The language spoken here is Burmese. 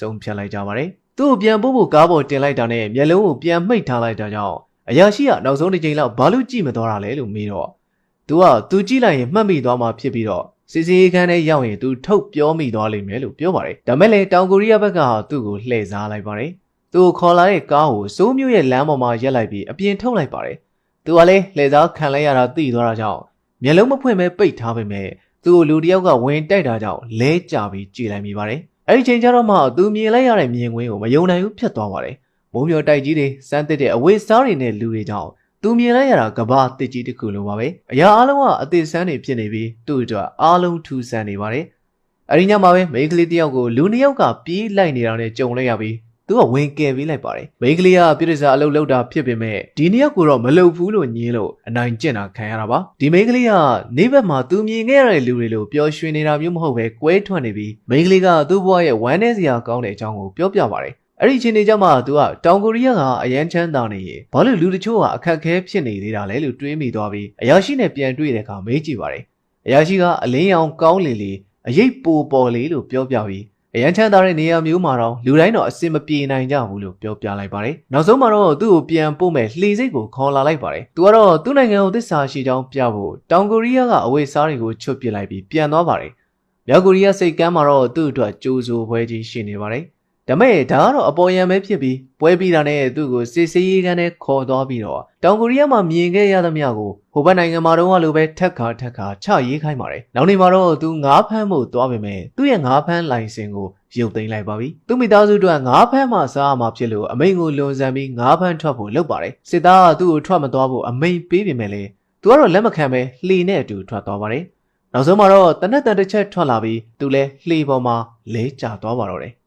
ဆုံးဖြတ်လိုက်ကြပါတယ်။သူ့ကိုပြန်ပို့ဖို့ကားပေါ်တင်လိုက်တာနဲ့မျက်လုံးကိုပြန်မှိတ်ထားလိုက်တာကြောင့်အရာရှိကနောက်ဆုံးတစ်ချိန်လောက်ဘာလို့ကြည့်မသွားတာလဲလို့မေးတော့သူကသူကြည့်လိုက်ရင်မှတ်မိသွားမှဖြစ်ပြီးတော့စီစီခန်းထဲရောက်ရင်သူထုတ်ပြောမိသွားလိမ့်မယ်လို့ပြောပါတယ်။ဒါမဲ့လည်းတောင်ကိုရီးယားဘက်ကသူ့ကိုလှည့်စားလိုက်ပါတယ်။သူ့ကိုခေါ်လာတဲ့ကားကိုစိုးမျိုးရဲ့လမ်းပေါ်မှာရက်လိုက်ပြီးအပြင်ထုတ်လိုက်ပါတယ်။သူကလည်းလှည့်စားခံလိုက်ရတာသိသွားတာကြောင့်မျက်လုံးမဖွင့်ပဲပိတ်ထားပေမဲ့သူ့ကိုလူတစ်ယောက်ကဝင်တိုက်တာကြောင့်လဲကျပြီးကြည်လိုက်မိပါတယ်။ အဲ့ဒီချိန်ကျတော့မှသူမြင်လိုက်ရတဲ့မြင်ကွင်းကိုမယုံနိုင်ဘူးဖြစ်သွားပါတယ်။မုံမျောတိုက်ကြီးတွေစမ်းသစ်တဲ့အဝေးစားတွေနဲ့လူတွေကြောင့်သူမြင်လိုက်ရတာကဘာတစ်ကြီးတစ်ခုလုံးပါပဲ။အရာအလုံးကအသေးစမ်းတွေဖြစ်နေပြီးသူ့အတွက်အားလုံးထူးဆန်းနေပါတယ်။အဲ့ဒီညမှာပဲမိန်းကလေးတစ်ယောက်ကိုလူနှစ်ယောက်ကပြေးလိုက်နေတာနဲ့ကြုံလိုက်ရပြီး သူကဝင်ကယ်ပေးလိုက်ပါတယ်မိန်းကလေးကပြည့်စက်အလုပ်လုပ်တာဖြစ်ပေမဲ့ဒီနှစ်ယောက်ကိုတော့မလုပ်ဘူးလို့ညင်းလို့အနိုင်ကျင့်တာခံရတာပါဒီမိန်းကလေးကနေဘက်မှာသူမြင်ခဲ့ရတဲ့လူတွေလို့ပျော်ရွှင်နေတာမျိုးမဟုတ်ပဲကွဲထွက်နေပြီးမိန်းကလေးကသူ့ဘဝရဲ့ဝမ်းနည်းစရာကောင်းတဲ့အကြောင်းကိုပြောပြပါတယ်အဲ့ဒီအချိန်တွေကျမှသူကတောင်ကိုရီးယားကအရန်ချမ်းသာနေရင်ဘာလို့လူတချို့ကအခက်ခဲဖြစ်နေသေးတာလဲလို့တွေးမိသွားပြီးအရာရှိနဲ့ပြန်တွေ့တဲ့အခါမေးကြည့်ပါတယ်အရာရှိကအလင်းရောင်ကောင်းလေလေအရေးပိုပေါ်လေလို့ပြောပြပြီး အရန်ချမ်းသာတဲ့နေရာမျိုးမှာတော့လူတိုင်းတော့အစင်မပြေနိုင်ကြဘူးလို့ပြောပြလိုက်ပါတယ်။နောက်ဆုံးမှာတော့သူ့ကိုပြန်ပို့မဲ့လှေစိတ်ကိုခေါ်လာလိုက်ပါတယ်။သူကတော့သူ့နိုင်ငံကိုသစ္စာရှိကြောင်းပြဖို့တောင်ကိုရီးယားကအဝေးစားတွေကိုချွတ်ပစ်လိုက်ပြီးပြန်သွားပါတယ်။မြောက်ကိုရီးယားစိတ်ကမ်းမှာတော့သူ့အတွက်ကြိုးစိုးပွဲကြီးရှိနေပါတယ်။ ဒါမဲ့ဒါကတော့အပေါ်ယံပဲဖြစ်ပြီးပွဲပြီးတာနဲ့သူ့ကိုစစ်စေးရေးကန်းနဲ့ခေါ်သွားပြီးတော့တောင်ကိုရီးယားမှာမြင်ခဲ့ရသမျှကိုဟိုဘက်နိုင်ငံမှာတော့လိုပဲထက်ခါထက်ခါချရေးခိုင်းပါတယ်။နောက်နေ့မှာတော့သူငါးဖမ်းဖို့သွားပေမဲ့သူ့ရဲ့ငါးဖမ်းလိုင်စင်ကိုရုပ်သိမ်းလိုက်ပါပြီ။သူ့မိသားစုတို့ကငါးဖမ်းမှစားရမှာဖြစ်လို့အမိန်ကိုလွန်ဆန်ပြီးငါးဖမ်းထွက်ဖို့လုပ်ပါတယ်။စစ်သားကသူ့ကိုထွက်မသွားဖို့အမိန်ပေးပေမဲ့လေသူကတော့လက်မခံပဲလှေနဲ့အတူထွက်သွားပါတယ်။နောက်ဆုံးမှာတော့တနက်တန်တစ်ချက်ထွက်လာပြီးသူလည်းလှေပေါ်မှာလဲကျသွားပါတော့တယ်။